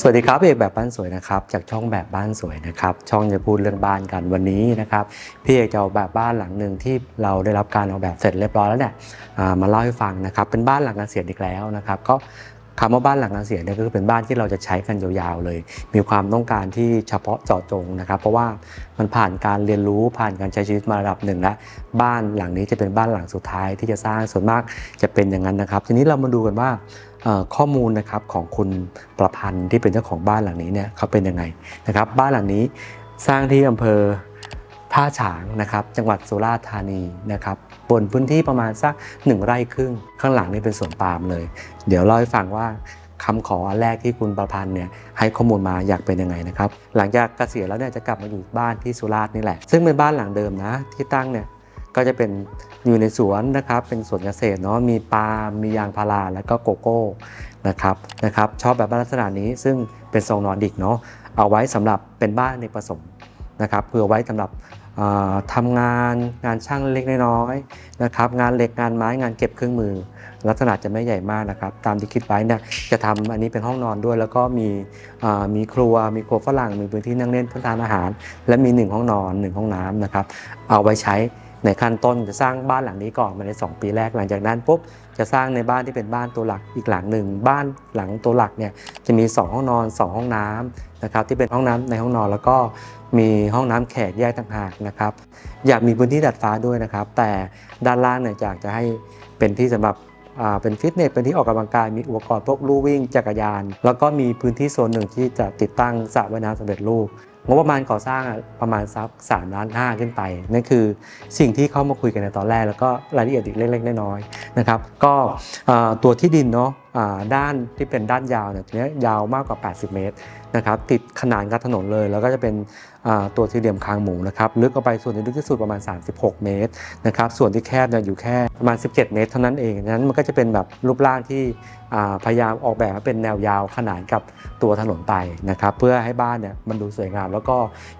สวัสดีครับพี่เอกแบบบ้านสวยนะครับจากช่องแบบบ้านสวยนะครับช่องจะพูดเรื่องบ้านกันวันนี้นะครับพี่เอกจะเอาแบบบ้านหลังหนึ่งที่เราได้รับการออกแบบเสร็จเรียบร้อยแล้วเนี่ยมาเล่าให้ฟังนะครับเป็นบ้านหลังเกษียณอีกแล้วนะครับก็ คำว่าบ้านหลังเกษียณเนี่ยก็คือเป็นบ้านที่เราจะใช้กันยาวๆเลย มีความต้องการที่เฉพาะเจาะจงนะครับ เพราะว่ามันผ่านการเรียนรู้ผ่านการใช้ชีวิตมาระดับหนึ่งแล้วบ้านหลังนี้จะเป็นบ้านหลังสุดท้ายที่จะสร้างส่วนมากจะเป็นอย่างนั้นนะครับ ทีนี้เรามาดูกันว่าข้อมูลนะครับของคุณประพันธ์ที่เป็นเจ้าของบ้านหลังนี้เนี่ยเขาเป็นยังไงนะครับ บ้านหลังนี้สร้างที่อำเภอท่าฉางนะครับ จังหวัดสุราษฎร์ธานีนะครับ บนพื้นที่ประมาณสักหนึ่งไร่ครึ่ง ข้างหลังนี่เป็นสวนปาล์มเลย เดี๋ยวเล่าให้ฟังว่าคำขออันแรกที่คุณประพันธ์เนี่ยให้ข้อมูลมาอยากเป็นยังไงนะครับ หลังจากเกษียณแล้วเนี่ยจะกลับมาอยู่บ้านที่สุราษฎร์นี่แหละ ซึ่งเป็นบ้านหลังเดิมนะที่ตั้งเนี่ยก็จะเป็นอยู่ในสวนนะครับ เป็นสวนเกษตรเนาะมีปาล์มมียางพาราแล้วก็โกโก้นะครับนะครับชอบแบบบ้านลักษณะนี้ซึ่งเป็นทรงนอร์ดิกเนาะเอาไว้สำหรับเป็นบ้านในผสมนะครับเพื่อไว้สำหรับ อ่าทำงานงานช่างเล็กน้อยนะครับงานเหล็กงานไม้งานเก็บเครื่องมือ ลักษณะจะไม่ใหญ่มากนะครับ ตามที่คิดไว้เนี่ยจะทำอันนี้เป็นห้องนอนด้วย แล้วก็มีมีครัวมีครัวฝรั่งมีพื้นที่นั่งเล่นพื่อทานอาหาร และมีหนึ่งห้องนอนหนึ่งห้องน้ำนะครับเอาไว้ใช้ในขั้นต้นจะสร้างบ้านหลังนี้ก่อนมาใน 2 ปีแรกหลังจากนั้นปุ๊บ จะสร้างในบ้านที่เป็นบ้านตัวหลักอีกหลังหนึ่งบ้านหลังตัวหลักเนี่ยจะมี 2 ห้องนอน 2 ห้องน้ำนะครับที่เป็นห้องน้ำในห้องนอนแล้วก็มีห้องน้ำแขกแยกต่างหากนะครับอยากมีพื้นที่ดัดฟ้าด้วยนะครับ แต่ด้านล่างเนี่ยอยากจะให้เป็นที่สำหรับเป็นฟิตเนสเป็นที่ออกกำลังกายมีอุปกรณ์พวกลู่วิ่งจักรยาน แล้วก็มีพื้นที่โซนหนึ่งที่จะติดตั้งสระว่ายน้ำสำเร็จรูป งบประมาณก่อสร้างอะประมาณสักสามล้านห้าขึ้นไปนั่นคือสิ่งที่เข้ามาคุยกันในตอนแรก แล้วก็รายละเอียดอีกเล็กๆน้อยๆนะครับ ก็ตัวที่ดินเนาะ ด้านที่เป็นด้านยาวเนี่ยนี้ยาวมากกว่า 80 เมตรนะครับติดขนานกับถนนเลย แล้วก็จะเป็นตัวสี่เหลี่ยมคางหมูนะครับลึกออกไปส่วนที่ลึกที่สุดประมาณ 36 เมตรนะครับส่วนที่แคบเนี่ยอยู่แค่ประมาณ 17 เมตร เท่านั้นเองนั้นมันก็จะเป็นแบบรูปร่างที่พยายามออกแบบเป็นแนวยาวขนานกับตัวถนนไปนะครับเพื่อให้บ้านเนี่ยมันดูสวยงาม แล้วก็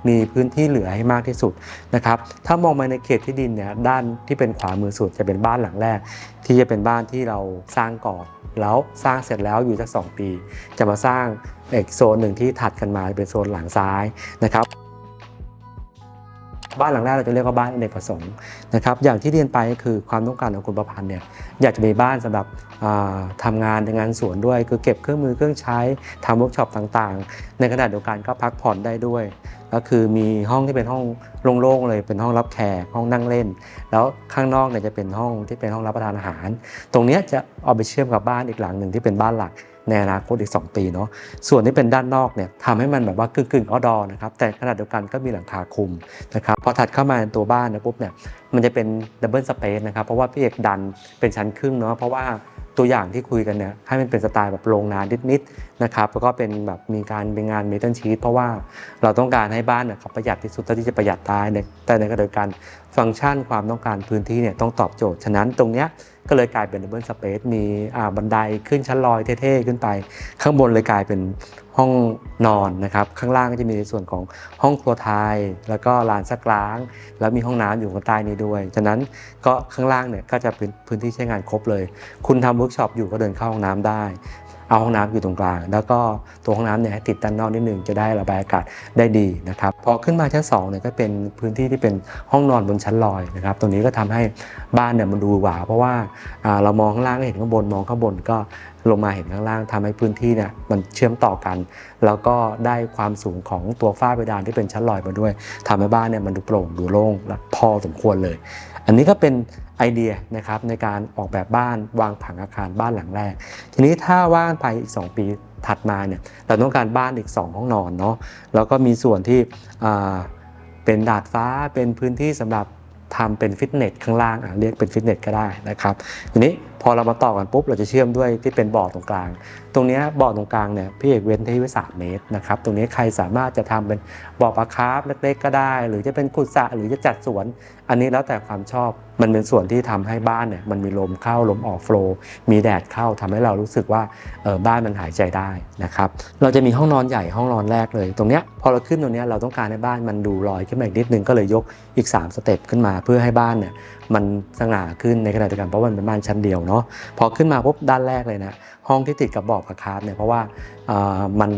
มีพื้นที่เหลือให้มากที่สุดนะครับถ้ามองมาในเขตที่ดินเนี่ยด้านที่เป็นขวามือสุดจะเป็นบ้านหลังแรก ที่จะเป็นบ้านที่เราสร้างก่อน แล้วสร้างเสร็จแล้วอยู่สักสองปี จะมาสร้างอีกโซนหนึ่งที่ถัดกันมาเป็นโซนหลังซ้ายนะครับบ้านหลังแรกเราจะเรียกว่าบ้านอเนกประสงค์นะครับอย่างที่เรียนไปก็คือความต้องการของคุณประพันธ์เนี่ยอยากจะมีบ้านสำหรับอ่าทำงานในงานสวนด้วย คือเก็บเครื่องมือเครื่องใช้ทำเวิร์กช็อปต่างๆ ในขณะเดียวกันก็พักผ่อนได้ด้วย ก็คือมีห้องที่เป็นห้องโล่งๆเลยเป็นห้องรับแขกห้องนั่งเล่น แล้วข้างนอกเนี่ยจะเป็นห้องที่เป็นห้องรับประทานอาหาร ตรงเนี้ยจะเอาไปเชื่อมกับบ้านอีกหลังหนึ่งที่เป็นบ้านหลักในอนาคตอีก 2 ปีเนาะส่วนที่เป็นด้านนอกเนี่ยทำให้มันแบบว่ากึ่งกึ่งๆอดอนะครับแต่ขณะเดียวกันก็มีหลังคาคลุมนะครับพอถัดเข้ามาในตัวบ้านนะปุ๊บเนี่ยมันจะเป็นดับเบิลสเปซนะครับเพราะว่าพี่เอกดันเป็นชั้นครึ่งเนาะเพราะว่า ตัวอย่างที่คุยกันเนี่ยให้มันเป็นสไตล์แบบโรงนานิดๆนะครับแล้วก็เป็นแบบมีการเป็นงานเมทัลชีตเพราะว่าเราต้องการให้บ้านเนี่ยเขาประหยัดที่สุดเท่าที่จะประหยัดได้ในแต่ในขณะเดียวกันฟังก์ชันความต้องการพื้นที่เนี่ยต้องตอบโจทย์ ฉะนั้นตรงเนี้ยก็เลยกลายเป็นดับเบิลสเปซมีบันไดขึ้นชั้นลอยเท่ๆขึ้นไป ข้างบนเลยกลายเป็น ห้องนอนนะครับข้างล่างก็จะมีในส่วนของห้องครัวไทย แล้วก็ลานซักล้าง แล้วมีห้องน้ำอยู่ข้างใต้นี้ด้วย ฉะนั้นก็ข้างล่างเนี่ยก็จะเป็นพื้นที่ใช้งานครบเลย คุณทำเวิร์กช็อปอยู่ก็เดินเข้าห้องน้ำได้ เอาห้องน้ำอยู่ตรงกลาง แล้วก็ตัวห้องน้ำเนี่ยให้ติดด้านนอกนิดนึงจะได้ระบายอากาศได้ดีนะครับพอขึ้นมาชั้น2เนี่ยก็เป็นพื้นที่ที่เป็นห้องนอนบนชั้นลอยนะครับตรงนี้ก็ทำให้บ้านเนี่ยมันดูหวาเพราะว่าเรามองข้างล่างก็เห็นข้างบนมองข้างบนก็ ลงมาเห็นข้างล่างทำให้พื้นที่เนี่ยมันเชื่อมต่อกัน แล้วก็ได้ความสูงของตัวฝ้าเพดานที่เป็นชั้นลอยมาด้วยทำให้บ้านเนี่ยมันดูโปร่งดูโล่งและพอสมควรเลย อันนี้ก็เป็นไอเดียนะครับในการออกแบบบ้านวางผังอาคารบ้านหลังแรก ทีนี้ถ้าว่างไปอีก 2 ปีถัดมาเนี่ยเราต้องการบ้านอีก 2 ห้องนอนเนาะแล้วก็มีส่วนที่เป็นดาดฟ้าเป็นพื้นที่สำหรับทำเป็นฟิตเนสข้างล่างเรียกเป็นฟิตเนสก็ได้นะครับทีนี้ อเรามาต่อกันปุ๊บเราจะเชื่อมด้วยที่เป็นบ่อตรงกลาง ตรงนี้บ่อตรงกลางเนี่ยพี่เอกเว้นที่ไว้สามเมตรนะครับตรงนี้ใครสามารถจะทำเป็นบ่อปลาคาร์ฟเล็กๆก็ได้ หรือจะเป็นขุดสระหรือจะจัดสวน อันนี้แล้วแต่ความชอบ มันเป็นส่วนที่ทำให้บ้านเนี่ยมันมีลมเข้าลมออกโฟลว์มีแดดเข้าทำให้เรารู้สึกว่าเออบ้านมันหายใจได้นะครับเราจะมีห้องนอนใหญ่ห้องนอนแรกเลย ตรงเนี้ยพอเราขึ้นตรงเนี้ยเราต้องการให้บ้านมันดูลอยขึ้นมาอีกนิดนึงก็เลยยกอีก 3 สเต็ปขึ้นมาเพื่อให้บ้านเนี่ยมันสง่าขึ้นในขณะเดียวกันเพราะว่ามันเป็นบ้านชั้นเดียวเนาะพอขึ้นมาปุ๊บด้านแรกเลยนะห้องที่ติดกับบ่อปลาคาร์ฟเนี่ยเพราะว่าอ่ามัน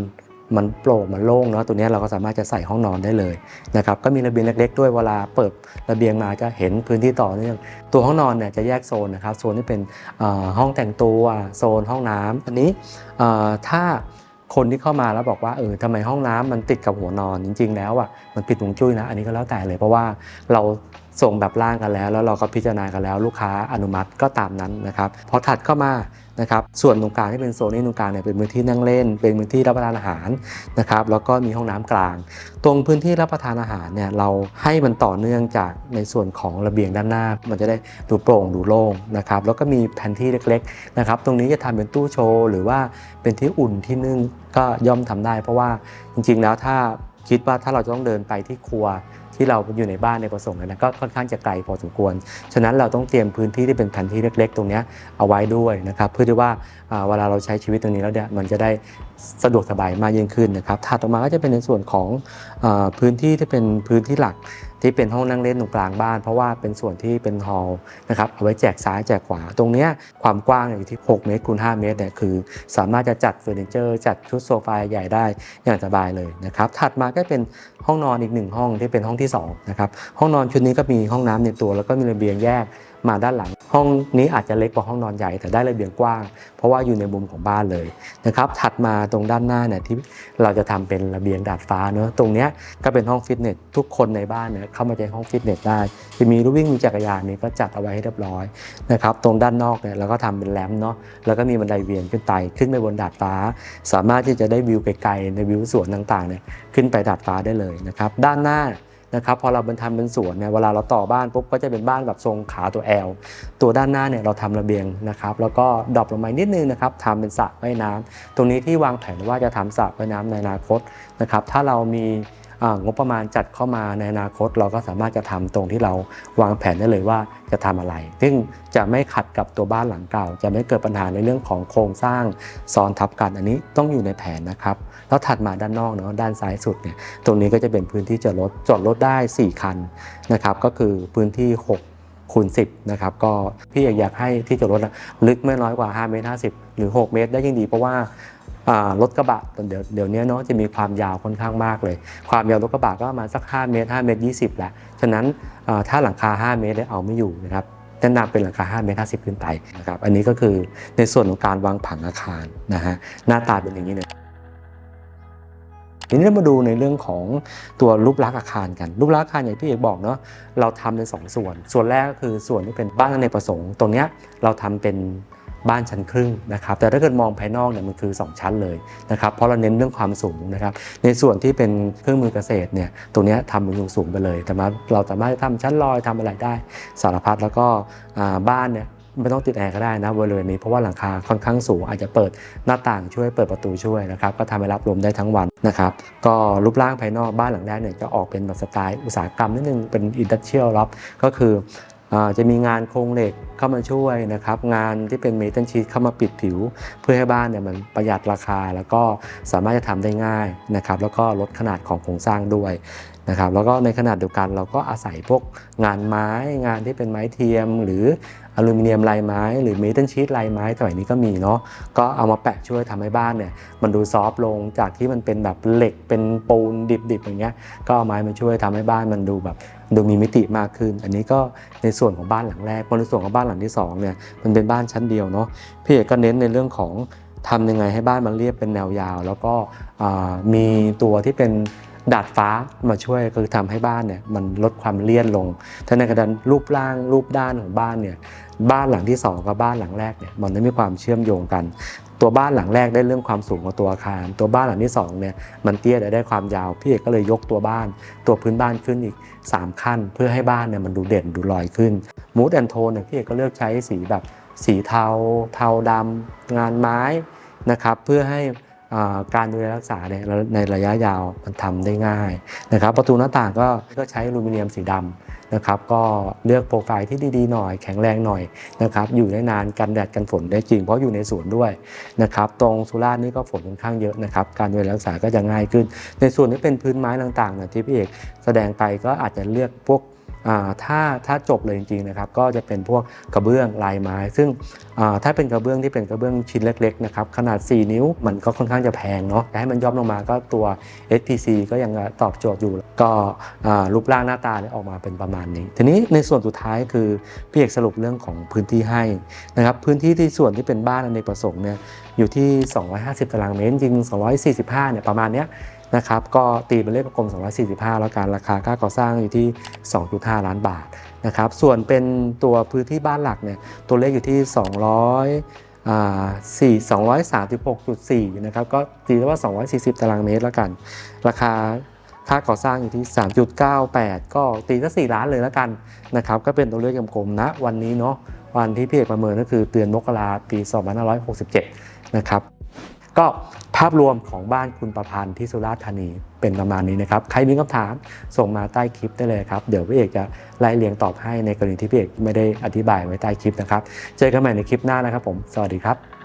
มันโปร่งมันโล่งเนาะตัวนี้เราก็สามารถจะใส่ห้องนอนได้เลยนะครับก็มีระเบียงเล็ก ๆ ด้วยเวลาเปิดระเบียงมาจะเห็นพื้นที่ต่อเนื่องตัวห้องนอนเนี่ยจะแยกโซนนะครับโซนที่เป็นห้องแต่งตัวโซนห้องน้ำอันนี้ถ้าคนที่เข้ามาแล้วบอกว่าเออทำไมห้องน้ำมันติดกับหัวนอนจริง ๆ แล้วอะมันผิดฮวงจุ้ยนะอันนี้ก็แล้วแต่เลยเพราะว่าเราส่งแบบร่างกันแล้ว แล้วเราก็พิจารณากันแล้ว ลูกค้าอนุมัติก็ตามนั้นนะครับพอถัดเข้ามา นะครับส่วนตรงกลางที่เป็นโซนนี้ตรงกลางเนี่ยเป็นพื้นที่นั่งเล่น เป็นพื้นที่รับประทานอาหารนะครับแล้วก็มีห้องน้ำกลาง ตรงพื้นที่รับประทานอาหารเนี่ยเราให้มันต่อเนื่องจากในส่วนของระเบียงด้านหน้า มันจะได้ดูโปร่งดูโล่งนะครับแล้วก็มีแผนที่เล็กๆนะครับตรงนี้จะทำเป็นตู้โชว์หรือว่าเป็นที่อุ่นที่นึ่งก็ย่อมทำได้ เพราะว่าจริงๆแล้วถ้า คิดว่าถ้าเราจะต้องเดินไปที่ครัวที่เราอยู่ในบ้านในประสงค์นะก็ค่อนข้างจะไกลพอสมควร ฉะนั้นเราต้องเตรียมพื้นที่ที่เป็นแผนที่เล็ก ๆ ตรงนี้เอาไว้ด้วยนะครับเพื่อที่ว่าเวลาเราใช้ชีวิตตรงนี้แล้วเนี่ยมันจะได้สะดวกสบายมากยิ่งขึ้นนะครับถัดออกมาก็จะเป็นในส่วนของพื้นที่ที่เป็นพื้นที่หลัก ที่เป็นห้องนั่งเล่นตรงกลางบ้าน เพราะว่าเป็นส่วนที่เป็นฮอลล์นะครับเอาไว้แจกซ้ายแจกขวา ตรงนี้ความกว้างอยู่ที่ 6 เมตรคูณ 5 เมตรเนี่ยคือ สามารถจะจัดเฟอร์นิเจอร์ จัดชุดโซฟาใหญ่ได้อย่างสบายเลยนะครับถัดมาก็เป็นห้องนอนอีกหนึ่งห้องที่เป็นห้องที่สองนะครับห้องนอนชุดนี้ก็มีห้องน้ำในตัว แล้วก็มีระเบียงแยก มาด้านหลัง ห้องนี้อาจจะเล็กกว่าห้องนอนใหญ่แต่ได้ระเบียงกว้าง เพราะว่าอยู่ในมุมของบ้านเลยนะครับถัดมาตรงด้านหน้าเนี่ยที่เราจะทำเป็นระเบียงดาดฟ้าเนอะตรงเนี้ยก็เป็นห้องฟิตเนสทุกคนในบ้านเนี่ยเข้ามาใช้ห้องฟิตเนสได้จะมีลู่วิ่งมีจักรยานนี่ก็จัดเอาไว้ให้เรียบร้อยนะครับตรงด้านนอกเนี่ยเราก็ทำเป็นแลมเนาะแล้วก็มีบันไดเวียนขึ้นไปขึ้นไปบนดาดฟ้า สามารถที่จะได้วิวไกลๆในวิวสวนต่างๆเนี่ยขึ้นไปดาดฟ้าได้เลยนะครับด้านหน้า นะครับพอเราบรรทำเป็นสวนเนี่ยเวลาเราต่อบ้านปุ๊บก็จะเป็นบ้านแบบทรงขาตัว L ตัวด้านหน้าเนี่ยเราทำระเบียงนะครับแล้วก็ดรอปลงมานิดนึงนะครับทำเป็นสระว่ายน้ำตรงนี้ที่วางแผนว่าจะทำสระว่ายน้ำในอนาคตนะครับถ้าเรามี งบประมาณจัดเข้ามาในอนาคต เราก็สามารถจะทำตรงที่เราวางแผนได้เลยว่าจะทำอะไร ซึ่งจะไม่ขัดกับตัวบ้านหลังเก่า จะไม่เกิดปัญหาในเรื่องของโครงสร้างซ้อนทับกันอันนี้ต้องอยู่ในแผนนะครับ แล้วถัดมาด้านนอกเนาะด้านซ้ายสุดเนี่ยตรงนี้ก็จะเป็นพื้นที่จอดรถจอดรถได้ 4 คันนะครับก็คือพื้นที่ 6คูณ10นะครับก็พี่อยากให้ที่จอดรถลึกไม่น้อยกว่า5เมตร50 หรือ 6 เมตรได้ยิ่งดีเพราะว่า รถกระบะเดี๋ยวเดี๋ยวนี้เนาะจะมีความยาวค่อนข้างมากเลย ความยาวรถกระบะก็ประมาณสัก 5 เมตร 5 เมตร 20แหละฉะนั้นถ้าหลังคา 5 เมตรเนี่ยเอาไม่อยู่นะครับแนะนำเป็นหลังคา 5 เมตร 50 ขึ้นไปนะครับอันนี้ก็คือในส่วนของการวางผังอาคารนะฮะหน้าตาเป็นอย่างนี้เลยทีนี้เรามาดูในเรื่องของตัวรูปลักษณ์อาคารกัน รูปลักษณ์อาคารอย่างที่พี่เอกบอกเนาะเราทำเป็นสองส่วน ส่วนแรกก็คือส่วนที่เป็นบ้านอเนประสงค์ตรงเนี้ยเราทำเป็น บ้านชั้นครึ่งนะครับแต่ถ้าเกิดมองภายนอกเนี่ยมันคือ 2 ชั้นเลยนะครับเพราะเราเน้นเรื่องความสูงนะครับในส่วนที่เป็นเครื่องมือเกษตรเนี่ยตรงนี้ทำเป็นสูงไปเลย แต่มาเราสามารถทำชั้นลอยทำอะไรได้สารพัดแล้วก็บ้านเนี่ยไม่ต้องติดแอร์ก็ได้นะบริเวณนี้เพราะว่าหลังคาค่อนข้างสูงอาจจะเปิดหน้าต่างช่วยเปิดประตูช่วยนะครับก็ทำให้รับลมได้ทั้งวันนะครับก็รูปร่างภายนอกบ้านหลังแรกเนี่ยจะออกเป็นแบบสไตล์อุตสาหกรรมนิดนึงเป็นอินดัสเชียลล็อบก็คือ จะมีงานโครงเหล็กเข้ามาช่วยนะครับ งานที่เป็นเมทัลชีตเข้ามาปิดผิว เพื่อให้บ้านเนี่ยมันประหยัดราคา แล้วก็สามารถจะทำได้ง่ายนะครับ แล้วก็ลดขนาดของโครงสร้างด้วยนะครับแล้วก็ในขนาดเดียวกันเราก็อาศัยพวกงานไม้งานที่เป็นไม้เทียมหรือ อลูมิเนียมลายไม้ หรือเมทัลชีตลายไม้สมัยนี้ก็มีเนาะก็เอามาแปะช่วยทำให้บ้านเนี่ยมันดูซอฟต์ลงจากที่มันเป็นแบบเหล็กเป็นปูนดิบๆอย่างเงี้ยก็เอาไม้มาช่วยทำให้บ้านมันดูแบบดูมีมิติมากขึ้น อันนี้ก็ในส่วนของบ้านหลังแรกพอในส่วนของบ้านหลังที่สองเนี่ยมันเป็นบ้านชั้นเดียวเนาะพี่เอกก็เน้นในเรื่องของทำยังไงให้บ้านมันเรียบเป็นแนวยาว แล้วก็มีตัวที่เป็นดาดฟ้ามาช่วยคือทำให้บ้านเนี่ยมันลดความเลี่ยนลงถ้าในกระดานรูปร่างรูปด้านของบ้านเนี่ย บ้านหลังที่สองกับบ้านหลังแรกเนี่ยมันไม่มีความเชื่อมโยงกัน ตัวบ้านหลังแรกได้เรื่องความสูงของตัวอาคาร ตัวบ้านหลังที่สองเนี่ยมันเตี้ยแต่ได้ความยาว พี่เอกก็เลยยกตัวบ้าน ตัวพื้นบ้านขึ้นอีก 3 ขั้น เพื่อให้บ้านเนี่ยมันดูเด่นดูลอยขึ้นมูดแอนโทนเนี่ยพี่เอกก็เลือกใช้สีแบบสีเทา เทาดำงานไม้นะครับเพื่อให้การดูแลรักษาในระยะยาวมันทำได้ง่ายนะครับประตูหน้าต่างก็ก็ใช้อลูมิเนียมสีดำ นะครับก็เลือกโปรไฟล์ที่ดีๆหน่อยแข็งแรงหน่อยนะครับอยู่ได้นานกันแดดกันฝนได้จริงเพราะอยู่ในสวนด้วยนะครับตรงสุราษฎร์นี่ก็ฝนค่อนข้างเยอะนะครับการดูแลรักษาก็จะง่ายขึ้น ในส่วนที่เป็นพื้นไม้ต่างๆเนี่ยที่พี่เอกแสดงไปก็อาจจะเลือกพวก ถ้าถ้าจบเลยจริงๆนะครับก็จะเป็นพวกกระเบื้องลายไม้ ซึ่งถ้าเป็นกระเบื้องที่เป็นกระเบื้องชิ้นเล็กๆนะครับขนาด 4 นิ้วมันก็ค่อนข้างจะแพงเนาะแต่ให้มันย่อมลงมาก็ตัว SPC ก็ยังตอบโจทย์อยู่ ก็รูปร่างหน้าตาเนี่ยออกมาเป็นประมาณนี้ ทีนี้ในส่วนสุดท้ายคือพี่เอกสรุปเรื่องของพื้นที่ให้นะครับพื้นที่ที่ส่วนที่เป็นบ้านอเนประสงค์เนี่ยอยู่ที่ 250 ตารางเมตรจริง 245เนี่ยประมาณเนี้ย นะครับก็ตีเป็นเลขกลม 245 แล้วกันราคาค่าก่อสร้างอยู่ที่ 2.5 ล้านบาทนะครับส่วนเป็นตัวพื้นที่บ้านหลักเนี่ยตัวเลขอยู่ที่ 200อ่า4 236.4 นะครับ ก็ตีได้ว่า 240 ตารางเมตรแล้วกัน ราคาค่าก่อสร้างอยู่ที่ 3.98 ก็ตีก็4ล้านเลยแล้วกันนะครับ ก็เป็นตัวเลขกลมๆนะ วันนี้เนาะ วันที่พี่เอกประเมินก็คือเดือนมกราปี 2567 นะครับ ก็ ภาพรวมของบ้านคุณประพันธ์ที่สุราษฎร์ธานีเป็นประมาณนี้นะครับ ใครมีคำถามส่งมาใต้คลิปได้เลยครับ เดี๋ยวพี่เอกจะไล่เรียงตอบให้ในกรณีที่พี่เอกไม่ได้อธิบายไว้ใต้คลิปนะครับ เจอกันใหม่ในคลิปหน้านะครับผม สวัสดีครับ